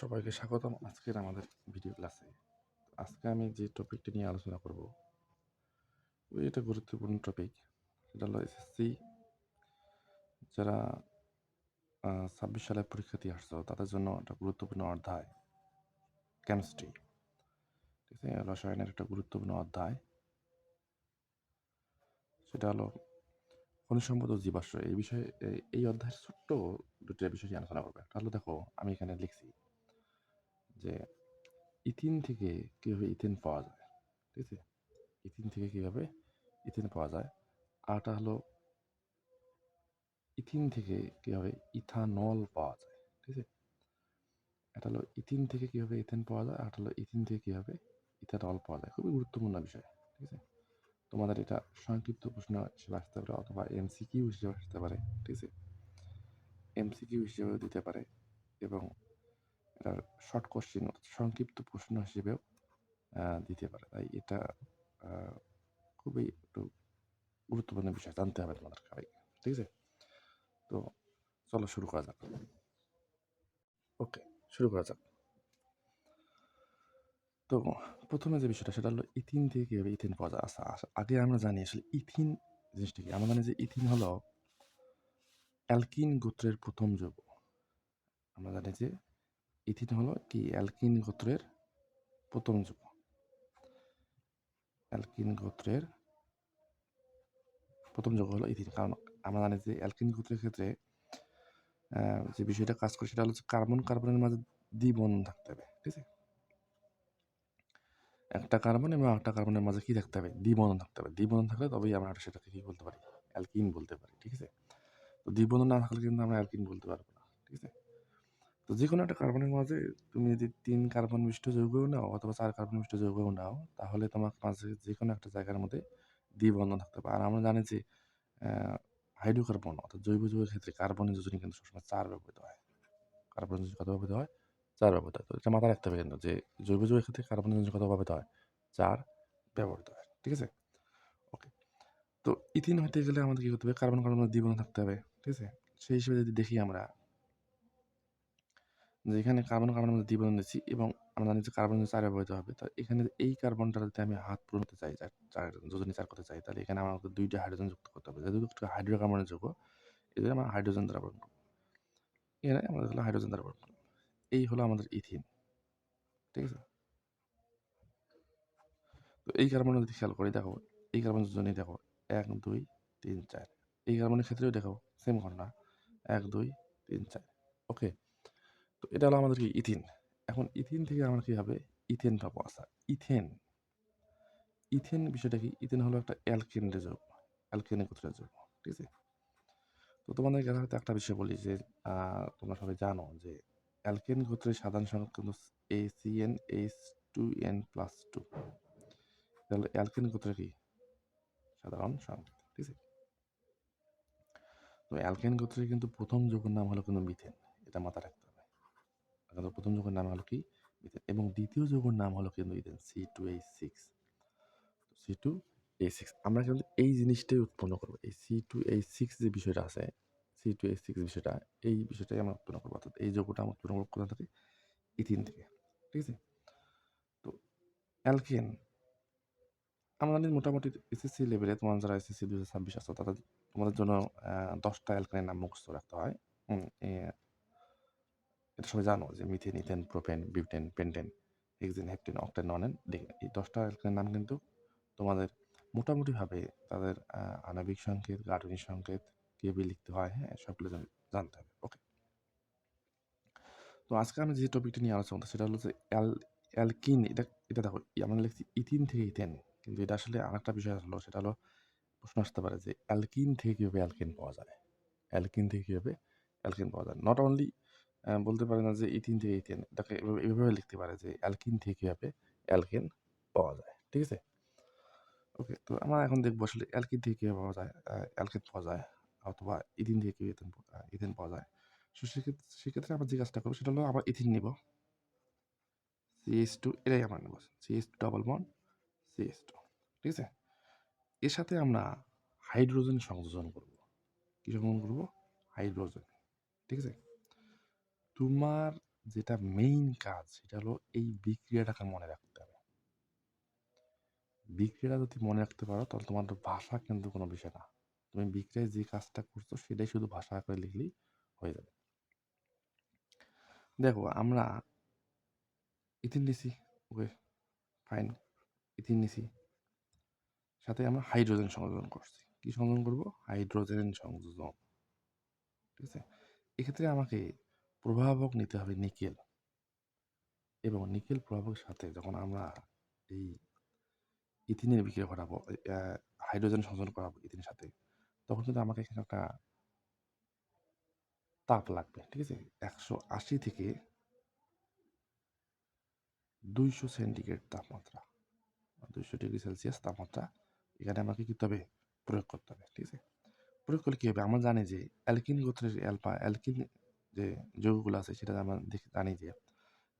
সবাইকে স্বাগতম আজকের আমাদের ভিডিও ক্লাসে। আজকে আমি যে টপিকটি নিয়ে আলোচনা করব, ওই এটা গুরুত্বপূর্ণ টপিক। সেটা হলো এসএসসি যারা ছাব্বিশ সালে পরীক্ষা দিয়ে আসছো, তাদের জন্য একটা গুরুত্বপূর্ণ অধ্যায় কেমিস্ট্রি ঠিক আছে? রসায়নের একটা গুরুত্বপূর্ণ অধ্যায়। সেটা হলো খনিজ সম্পদ ও জীবাশ্ম। এই বিষয়ে এই- অধ্যায়ের ছোট্ট দুটো বিষয় নিয়ে আলোচনা করবে। একটা হলো দেখো, আমি এখানে লিখছি যে ইথিন থেকে কীভাবে ইথেন পাওয়া যায়, ঠিক আছে? ইথিন থেকে কীভাবে ইথেন পাওয়া যায়? আরটা হলো ইথিন থেকে কীভাবে ইথানল পাওয়া যায়, ঠিক আছে? এটা হলো ইথিন থেকে কীভাবে ইথেন পাওয়া যায়, আর হলো ইথিন থেকে কীভাবে ইথানল পাওয়া যায়। খুবই গুরুত্বপূর্ণ বিষয়, ঠিক আছে? তোমাদের এটা সংক্ষিপ্ত প্রশ্ন হিসেবে আসতে পারে অথবা এমসিকিউ হিসেবে আসতে পারে, ঠিক আছে? এমসিকিউ হিসেবেও দিতে পারে এবং শর্ট কোশ্চেন সংক্ষিপ্ত প্রশ্ন হিসেবেও দিতে পারে। তাই এটা খুবই একটু গুরুত্বপূর্ণ বিষয় জানতে হবে তোমাদের সবাইকে ঠিক আছে? তো চলো শুরু করা যাক। ওকে শুরু করা যাক। তো প্রথমে যে বিষয়টা সেটা হলো ইথিন থেকে কীভাবে ইথিন পাওয়া যায়? আচ্ছা আচ্ছা, আগে আমরা জানি আসলে ইথিন জিনিসটা কি? আমরা জানি যে ইথিন হলো অ্যালকিন গোত্রের প্রথম যৌগ। আমরা জানি যে ইথিন হলো কি অ্যালকিন গোত্রের প্রথম যৌগ। অ্যালকিন গোত্রের প্রথম যুগ হলো ইথিন কারণ আমরা জানি যে অ্যালকিন গোত্রের ক্ষেত্রে যে বিষয়টা কাজ করে সেটা হলো কার্বন কার্বনের মাঝে দ্বিবন্ধন থাকতে হবে, ঠিক আছে? একটা কার্বন এবং একটা কার্বনের মাঝে কি থাকতে হবে? দ্বিবন্ধন থাকতে হবে। দ্বিবন্ধন থাকলে তবেই আমরা সেটাকে কি বলতে পারি? অ্যালকিন বলতে পারি, ঠিক আছে? তো দ্বিবন্ধন না থাকলে কিন্তু আমরা অ্যালকিন বলতে পারব না, ঠিক আছে? তো যে কোনো একটা কার্বনের মাঝে তুমি যদি তিন কার্বন মিষ্ট যৌগও নাও অথবা চার কার্বন মিষ্ট যৌগও নাও, তাহলে তোমার মাঝে যে কোনো একটা জায়গার মধ্যে দ্বিবন্ধন থাকতে পারে। আর আমরা জানি যে হাইড্রোকার্বন অর্থাৎ জৈব যৌগের ক্ষেত্রে কার্বনের যোজনী কিন্তু সবসময় চার ব্যবহৃত হয়। কার্বনের যোজনী কত ব্যবহৃত হয়? চার ব্যবহৃত হয়। তো এটা মাথায় রাখতে হবে কিন্তু যে, জৈব যৌগের ক্ষেত্রে কার্বনের যোজনী কত ব্যবহৃত হয়? চার ব্যবহৃত হয়, ঠিক আছে? ওকে। তো ইথিন হতে গেলে আমাদের কী করতে হবে? কার্বন কার্বনের দ্বিবন্ধন থাকতে হবে, ঠিক আছে? সেই হিসেবে যদি দেখি আমরা যে এখানে কার্বন কার্বনের মধ্যে দ্বিবন্ধন দিচ্ছি এবং আমরা জানি যে কার্বন চার ব্যবহৃত হবে। তো এখানে এই কার্বনটা যদি আমি হাত পূরণ করতে চাই চার যোজনী চার করতে চাই, তাহলে এখানে আমাকে দুইটা হাইড্রোজেন যুক্ত করতে হবে। যেহেতু হাইড্রোকার্বনের যোগ্য এদের আমরা হাইড্রোজেন দ্বারা পূরণ এখানে আমাদের হলো হাইড্রোজেন দ্বারা পূরণ এই হলো আমাদের ইথিন ঠিক আছে? তো এই কার্বন যদি খেয়াল করি, দেখো, এই কার্বন যোজনী দেখো, এক, দুই, তিন, চার। এই কার্বনের ক্ষেত্রেও দেখো সেম ঘটনা। এক, দুই, তিন, চার। ওকে তো এটা হলো আমাদের কি ইথিন। এখন ইথিন থেকে আমরা কী হবে ইথেন পাবো? আচ্ছা ইথেন। ইথেন বিষয়টা কি? ইথেন হলো একটা অ্যালকেনের যৌগ। অ্যালকেনের গোত্রের যৌগ? ঠিক আছে? তো তোমাদের কাছে হয়তো একটা বিষয় বলি যে তোমরা সবাই জানো যে অ্যালকেন গোত্রের সাধারণ সংখ্যা কিন্তু এ C n H two n plus two তাহলে অ্যালকেন গোত্রের কি? সাধারণ সংখ্যা, ঠিক আছে? তো অ্যালকেন গোত্রের কিন্তু প্রথম যৌগের নাম হলো কিন্তু মিথেন। এটা মাথায় রাখতে প্রথম যৌগের নাম হলো কি? এবং দ্বিতীয় যৌগের নাম হলো কিন্তু ethane C two H six. C two H six, আমরা কিন্তু এই জিনিসটাই উৎপন্ন করব। এই সি টু এইচ সিক্স যে বিষয়টা আছে, সি টু এইচ সিক্স বিষয়টা, এই বিষয়টাই আমরা উৎপন্ন করব। অর্থাৎ এই যৌগটা আমরা উৎপন্ন করব কোথা থেকে? ইথিন থেকে। ঠিক আছে? তো অ্যালকেন জানি মোটামুটি এসএসসি লেভেলে তোমার যারা এসএসসি দু হাজার ছাব্বিশ আসো তাদের, তোমাদের জন্য দশটা অ্যালকানের নাম মুখস্থ রাখতে হয়। এটা সবাই জানো যে methane ethane propane butane pentane hexane heptane octane nonane এই দশটা অ্যালকানের নাম কিন্তু তোমাদের মোটামুটিভাবে তাদের আণবিক সংকেত, গাঠনিক সংকেত কীভাবে লিখতে হয় হ্যাঁ সবগুলো জান- জানতে হবে ওকে তো আজকে আমি যে টপিকটা নিয়ে আলোচনা সেটা হলো যে অ্যাল, অ্যালকিন, এটা এটা দেখো আমরা লিখছি ইথিন থেকে ইথেন, কিন্তু এটা আসলে আরেকটা বিষয় হলো, সেটা হলো প্রশ্ন আসতে পারে যে অ্যালকিন থেকে কীভাবে অ্যালকিন পাওয়া যায়? অ্যালকিন থেকে কীভাবে অ্যালকিন পাওয়া যায়? নট অনলি বলতে পারে না যে ইথিন থেকে ইথেন এটাকে এভাবে লিখতে পারে যে অ্যালকিন থেকে কীভাবে অ্যালকিন পাওয়া যায়, ঠিক আছে? ওকে, তো আমরা এখন দেখব আসলে অ্যালকিন থেকে কীভাবে পাওয়া যায় অ্যালকিন পাওয়া যায় অথবা ইথিন থেকে কীভাবে ইথেন ইথেন পাওয়া যায়। সো সেক্ষেত্রে সেক্ষেত্রে আমরা যে কাজটা করব সেটা হলো আমরা ইথিন নিব। সিএস টু, এটাই আমরা নেব। C S two double bond C S two, ঠিক আছে? এর সাথে আমরা হাইড্রোজেন সংযোজন করব। কী সংযোজন করব? হাইড্রোজেন, ঠিক আছে? তোমার যেটা মেইন কাজ, সেটা হলো এই বিক্রিয়াটাকে মনে রাখতে হবে। বিক্রিয়াটা যদি মনে রাখতে পারো, তাহলে তোমার ভাষা কিন্তু কোনো বিষয় না। তুমি বিক্রিয়ায় যে কাজটা করছ, সেটাই শুধু ভাষা করে লিখলেই হয়ে যাবে। দেখো, আমরা ইথিন নিছি। ওকে ফাইন ইথিন নিছি। সাথে আমরা হাইড্রোজেন সংযোজন করছি। কি সংযোজন করব? হাইড্রোজেন সংযোজন। ঠিক আছে? এক্ষেত্রে আমাকে প্রভাবক নিতে হবে নিকেল। এবং নিকেল প্রভাবকের সাথে যখন আমরা এই ইথিনের বিক্রিয়া ঘটাবো হাইড্রোজেন সংযোজন করাবো ইথিনের সাথে, তখন কিন্তু আমাকে এখানে একটা তাপ লাগবে, ঠিক আছে? একশো আশি থেকে দুইশো সেন্টিগ্রেড তাপমাত্রা, দুইশো ডিগ্রি সেলসিয়াস তাপমাত্রা এখানে আমাকে কী হবে? প্রয়োগ করতে হবে, ঠিক আছে? প্রয়োগ করলে কী হবে? আমরা জানি যে অ্যালকিন গোত্রের অ্যালফা, অ্যালকিন যে যৌগগুলো আছে সেটা আমরা দেখে জানি যে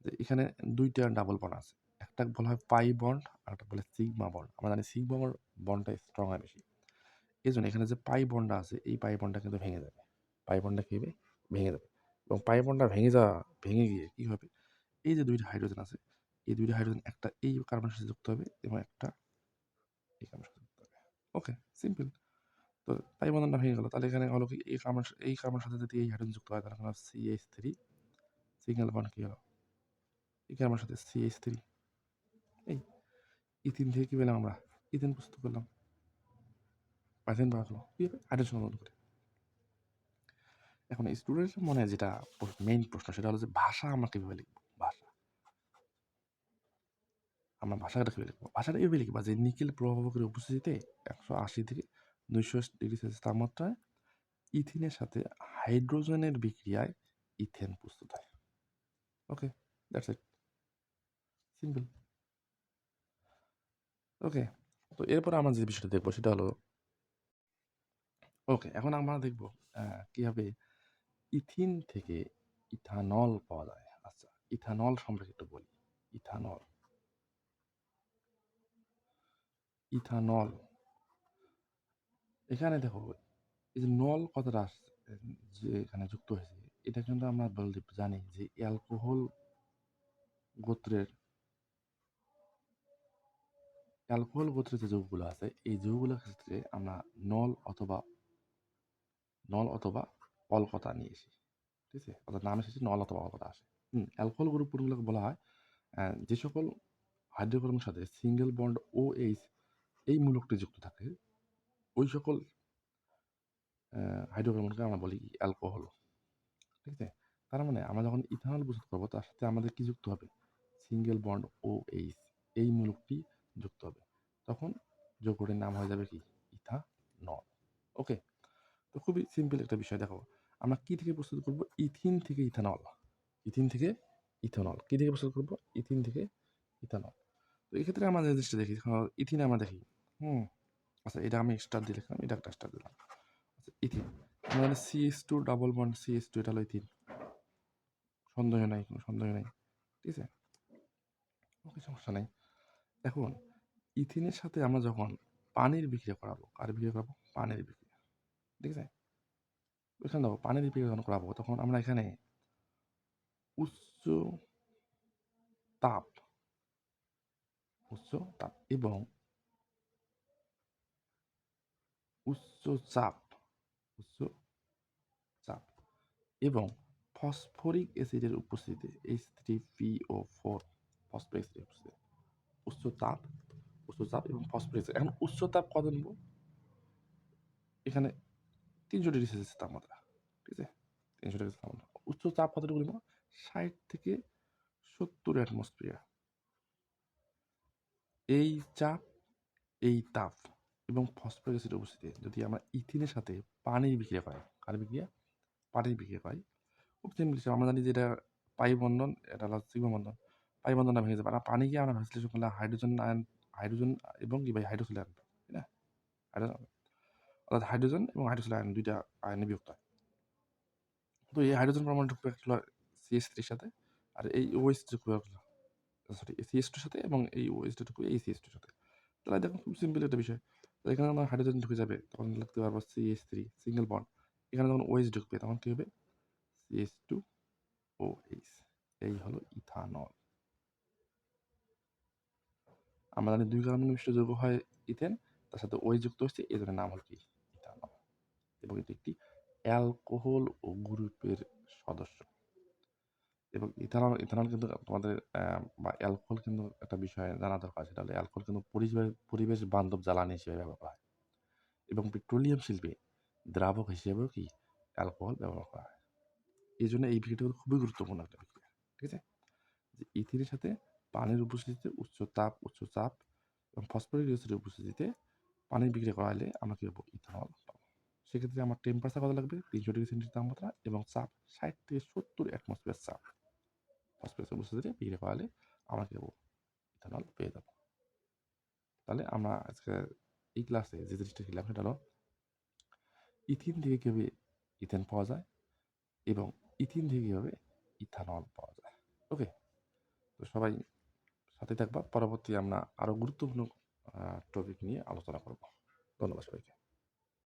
যে এখানে দুইটা ডাবল বন্ড আছে। একটা বলা হয় পাই বন্ড আর একটা বলে সিগমা বন্ড আমরা জানি সিগমা বন্ডটা স্ট্রং হয় বেশি। এই জন্য এখানে যে পাই বন্ডটা আছে, এই পাই বন্ডটা কিন্তু ভেঙে যাবে। পাই বন্ডটা কী হবে? ভেঙে যাবে। এবং পাই বন্ডটা ভেঙে যাওয়া, ভেঙে গিয়ে কী হবে? এই যে দুইটা হাইড্রোজেন আছে, এই দুইটা হাইড্রোজেন একটা এই কার্বনের সাথে যুক্ত হবে এবং একটা এই কার্বনের সাথে যুক্ত হবে। ওকে সিম্পল তো পাই বন্ধনটা ভেঙে গেল। তাহলে এখানে হলো কি, এই কার্বন এই কার্বনের সাথে যদি এই হাইড্রোজেন যুক্ত হয়। তাহলে এখানে C H three single bond কী হলো? এই কার্বনের সাথে সি এইচ থ্রি এই, ইথিন থেকে কী পেলাম আমরা? ইথিন প্রস্তুত করলাম। পাইথেন পাওয়া গেলো। কী হাইড্রোজেন বন্ধন করে। এখন স্টুডেন্টের মনে যেটা মেইন প্রশ্ন, সেটা হলো যে ভাষা আমরা কীভাবে লিখব? ভাষা। আমরা ভাষাটা কীভাবে লিখব? ভাষাটা এভাবে লিখবা যে নিকেল প্রভাবকের উপস্থিতিতে একশো আশি থেকে দুইশো ডিগ্রি সেলসিয়াস তাপমাত্রায় ইথিনের সাথে হাইড্রোজেনের বিক্রিয়ায় ইথেন প্রস্তুত হয়। ওকে, দ্যাটস ইট। সিম্পল। ওকে, তো এরপর আমরা যে বিষয়টা দেখব সেটা হলো, ওকে, এখন আমরা দেখব কীভাবে ইথিন থেকে ইথানল পাওয়া যায়। আচ্ছা ইথানল সম্পর্কে একটু বলি। ইথানল। ইথানল। এখানে দেখো, এই যে নল কথাটা যে এখানে যুক্ত হয়েছে, এটা কিন্তু আমরা বলতে জানি যে অ্যালকোহল গোত্রের অ্যালকোহল গোত্রের যে যৌগগুলো আছে, এই যৌগগুলোর ক্ষেত্রে আমরা নল অথবা নল অথবা অলকতা নিয়ে এসি ঠিক আছে? অর্থাৎ নাম এসেছে নল অথবা অলকতা আসে। হুম, অ্যালকোহল গ্রুপগুলোকে বলা হয় যে সকল হাইড্রোকার্বনের সাথে সিঙ্গেল বন্ড ও এইচ এই মূলকটি যুক্ত থাকে ওই সকল হাইড্রোকার্বনকে আমরা বলি অ্যালকোহল, ঠিক আছে? তার মানে আমরা যখন ইথানল প্রস্তুত করব, তার সাথে আমাদের কি যুক্ত হবে? সিঙ্গেল বন্ড ও এইচ এই মূলকটি যুক্ত হবে। তখন যৌগটির নাম হয়ে যাবে কি? ইথানল। ওকে? তো খুবই সিম্পল একটা বিষয়, দেখো। আমরা কি থেকে প্রস্তুত করব? ইথিন থেকে ইথানল। ইথিন থেকে ইথানল। কি থেকে প্রস্তুত করব? ইথিন থেকে ইথানল। তো এক্ষেত্রে আমরা জিনিসটা দেখি ইথিন আমরা দেখি, হুম? আচ্ছা এটা আমি স্টার দিয়ে লিখলাম, এটা একটা স্টার দিলাম। আচ্ছা ইথিন। আমরা C S two double bond C S two এটা হলো ইথিন। সন্দেহ নাই, কোনো সন্দেহ নাই, ঠিক আছে? ওকে সমস্যা নাই। এখন, ইথিনের সাথে আমরা যখন পানির বিক্রিয়া করাবো, কার বিক্রিয়া করাবো? পানির বিক্রিয়া, ঠিক আছে? এখানে দেখো পানির বিক্রিয়া যখন করাবো, তখন আমরা এখানে উচ্চ তাপ উচ্চ তাপ এবং উচ্চ চাপ উচ্চ চাপ এবং ফসফরিক অ্যাসিডের উপস্থিতিতে H three P O four phosphoric অ্যাসিডের উপস্থিতিতে। উচ্চ তাপ, উচ্চ এবং ফসফরিক এখন উচ্চ তাপ কত নেব? এখানে তিনশো ডিগ্রি সেলসিয়াস তাপমাত্রা, ঠিক আছে? তিনশো ডিগ্রি তাপমাত্রা। উচ্চ কতটুকু নেব? ষাট থেকে সত্তর অ্যাটমসফিয়ার এই চাপ, এই তাপ এবং ফসফরিক অ্যাসিডের উপস্থিতি যদি আমরা ইথিনের সাথে পানির বিক্রিয়া করাই কার বিক্রিয়া? পানির বিক্রিয়া করাই খুব সিম্পল আমরা জানি যে এটা পাই বন্ধন, এটা হলো সিগমা বন্ধন পাই বন্ধনটা ভেঙে যাবে। আর পানিকে আমরা ভ্যাসিলেশন করলে হাইড্রোজেন আয়ন হাইড্রোজেন এবং কি ভাই? হাইড্রোক্সিল আয়ন তাই না? হাইড্রোজেন অর্থাৎ হাইড্রোজেন এবং হাইড্রোক্সিল আয়ন দুইটা আয়নে বিভক্ত হয়। তো এই হাইড্রোজেন পরমাণু ঢুকবে একটা সিএস থ্রির সাথে আর এই ওএস ঢুকবে সরি সিএস টুর সাথে এবং এই ওএস ঢুকবে এই সিএস টুর সাথে। তাহলে দেখুন, খুব সিম্পল একটা বিষয়। তো এখানে আমরা হাইড্রোজেন ঢুকে যাবে, তখন লিখতে পারব সিএস থ্রি সিঙ্গেল বন্ড এখানে যখন ওএস ঢুকবে, তখন কী হবে? সিএস টু ও এইচ এই হলো ইথানল। আমরা জানি দুই কার্বন মিশ্র যৌগ হয় ইথেন, তার সাথে ওই যুক্ত হচ্ছে, এই জন্য নাম হল কি? ইথানল। এবং এটি একটি অ্যালকোহল ও গ্রুপের সদস্য। এবং ইথানল ইথানল কিন্তু তোমাদের বা অ্যালকোহল কিন্তু একটা বিষয় জানা দরকার, সেটা হলো অ্যালকোহল কিন্তু পরিবেশ পরিবেশ বান্ধব জ্বালানি হিসেবে ব্যবহার করা হয়। এবং পেট্রোলিয়াম শিল্পে দ্রাবক হিসেবেও কি অ্যালকোহল ব্যবহার করা হয়। এই জন্য এই বিক্রিয়াটা খুবই গুরুত্বপূর্ণ একটা বিক্রিয়া ঠিক আছে? যে ইথিনের সাথে পানির উপস্থিতিতে উচ্চ তাপ, উচ্চ চাপ এবং ফসফরিক উপস্থিতিতে পানির বিক্রিয়া করা হলে আমরা কি পাবো ইথানল পাবো। সেক্ষেত্রে আমার টেম্পারেচার কত লাগবে? তিনশো ডিগ্রি সেন্টিগ্রেড তাপমাত্রা এবং চাপ ষাট থেকে সত্তর অ্যাটমসফিয়ার চাপ। ফসফরাসের উপস্থিতিতে বিক্রিয়া করা হলে আমরা কি ইথানল পেয়ে যাব। তাহলে আমরা আজকে এই ক্লাসে যে জিনিসটা শিখলাম সেটা হলো, ইথিন থেকে কীভাবে ইথেন পাওয়া যায় এবং ইথিন থেকে কীভাবে ইথানল পাওয়া যায়। ওকে তো সবাই সাথে থাকবা। পরবর্তী আমরা আরও গুরুত্বপূর্ণ টপিক নিয়ে আলোচনা করব। ধন্যবাদ সবাইকে।